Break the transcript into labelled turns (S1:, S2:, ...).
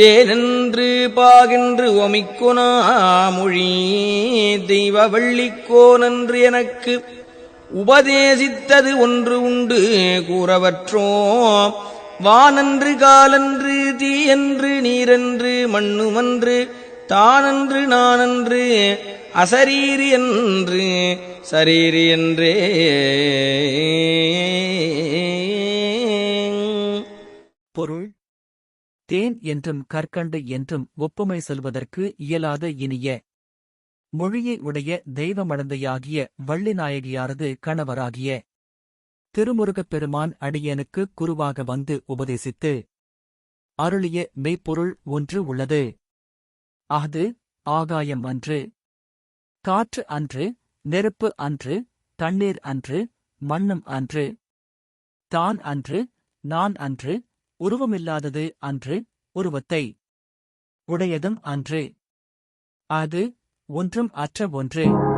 S1: தேனென்று பாகென்று ஒமிக்குனா மொழி தெய்வ வள்ளிக்கோனன்று எனக்கு உபதேசித்தது ஒன்று உண்டு கூறவற்றோ? வானன்று காலன்று தீயன்று நீரன்று மண்ணுமன்று தானன்று நானன்று அசரீரி என்று சரீரி என்றே.
S2: பொருள் தேன் என்றும் கற்கண்டு என்றும் ஒப்புமை சொல்வதற்கு இயலாத இனிய மொழியை உடைய தெய்வமடந்தையாகிய வள்ளிநாயகியாரது கணவராகிய திருமுருகப் பெருமான் அடியனுக்கு குருவாக வந்து உபதேசித்து அருளிய மெய்ப்பொருள் ஒன்று உள்ளது. அஃது ஆகாயம் அன்று காற்று அன்று நெருப்பு அன்று தண்ணீர் அன்று மண்ணும் அன்று தான் அன்று நான் அன்று உருவமில்லாதது அன்று உருவத்தை உடையதும் அன்று. அது ஒன்றும் அற்ற ஒன்று.